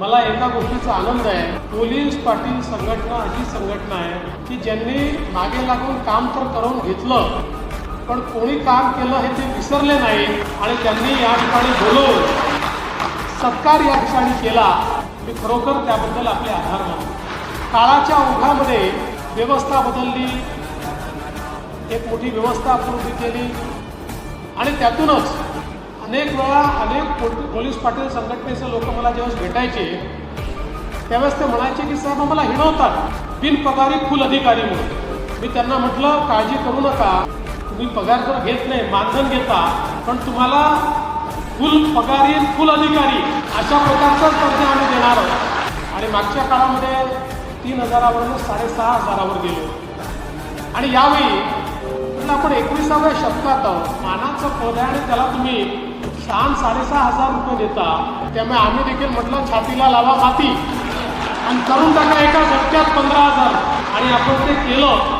मला एका गोष्टीचा आनंद आहे. पोलीस पाटील संघटना अशी संघटना आहे की ज्यांनी मागे लागून काम तर करून घेतलं पण कोणी काम केलं हे ते विसरले नाही आणि त्यांनी या ठिकाणी बोलवून सत्कार या ठिकाणी केला. मी खरोखर त्याबद्दल आपले आभार मानतो. काळाच्या ओघामध्ये व्यवस्था बदलली. एक मोठी व्यवस्था आपण उभी केली. आणि त्यातूनच अनेक वेळा अनेक पोलीस पाटील संघटनेचे लोक मला ज्यावेळेस भेटायचे त्यावेळेस ते म्हणायचे की साहेब आम्हाला हिणवतात बिनपगारी फुल अधिकारी म्हणून. मी त्यांना म्हटलं काळजी करू नका तुम्ही पगार तर घेत नाही मानधन घेता पण तुम्हाला फुल पगारी फुल अधिकारी अशा प्रकारचाच दर्जा आम्ही देणार आहोत. आणि मागच्या काळामध्ये तीन हजारावरून साडेसहा हजारावर गेलो. आणि यावेळी आपण एकविसाव्या शतकात आहोत मानाचं पद आहे आणि त्याला तुम्ही सहा साडेसहा हजार रुपये देता. त्यामुळे आम्ही देखील म्हटलं छातीला लावा माती आणि करून टाका एका झटक्यात पंधरा हजार. आणि आपण ते केलं.